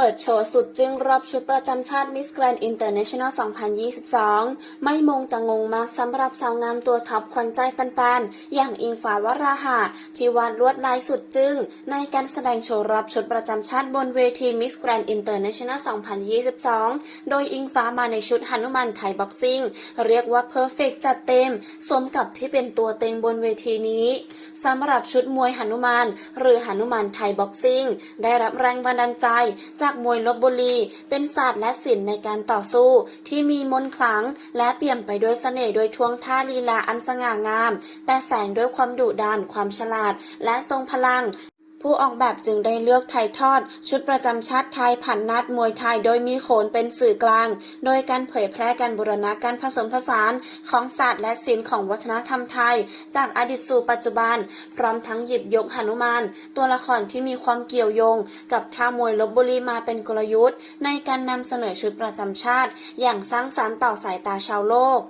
เปิดโชว์สุดจึงรอบชุดประจำชาติมิสแกรน n ์อินเตอร์เนชั่นแนล 2022 ไม่มงจะงงมากสำหรับสาวงามตัวท็อปขวัญใจแฟนๆ อย่างอิงฟ้าวราหะ ที่วาดลวดลายสุดจึง ในการแสดงโชว์รอบชุดประจำชาติบนเวทีมิสแกรน n ์อินเตอร์เนชั่นแนล 2022 โดยอิงฟ้ามาในชุดหนุมานไทยบ็อกซิ่ง เรียกว่าเพอร์เฟกจัดเต็ม สมกับที่เป็นตัวเต็งบนเวทีนี้ สำหรับชุดมวยหนุมาน หรือหนุมานไทยบ็อกซิ่ง ได้รับแรงบันดาลใจ จากมวยลบบุรี เป็นศาสตร์และศิลป์ในการต่อสู้ ที่มีมนต์ขลัง และเปี่ยมไปด้วยเสน่ห์โดยท่วงท่าลีลาอันสง่างาม แต่แฝงด้วยความดุดันความฉลาด และทรงพลัง ผู้ออกแบบจึงได้เลือกถ่ายทอด ชุดประจำชาติไทยผ่านนัดมวยไทยโดยมีโขนเป็นสื่อกลาง โดยการเผยแพร่การบูรณาการผสมผสานของศาสตร์และศิลป์ของวัฒนธรรมไทย จากอดีตสู่ปัจจุบัน พร้อมทั้งหยิบยกหนุมาน ตัวละครที่มีความเกี่ยวโยง กับท่ามวยลบบุรีมาเป็นกลยุทธ์ ในการนำเสนอชุดประจำชาติ อย่างสร้างสรรค์ต่อสายตาชาวโลก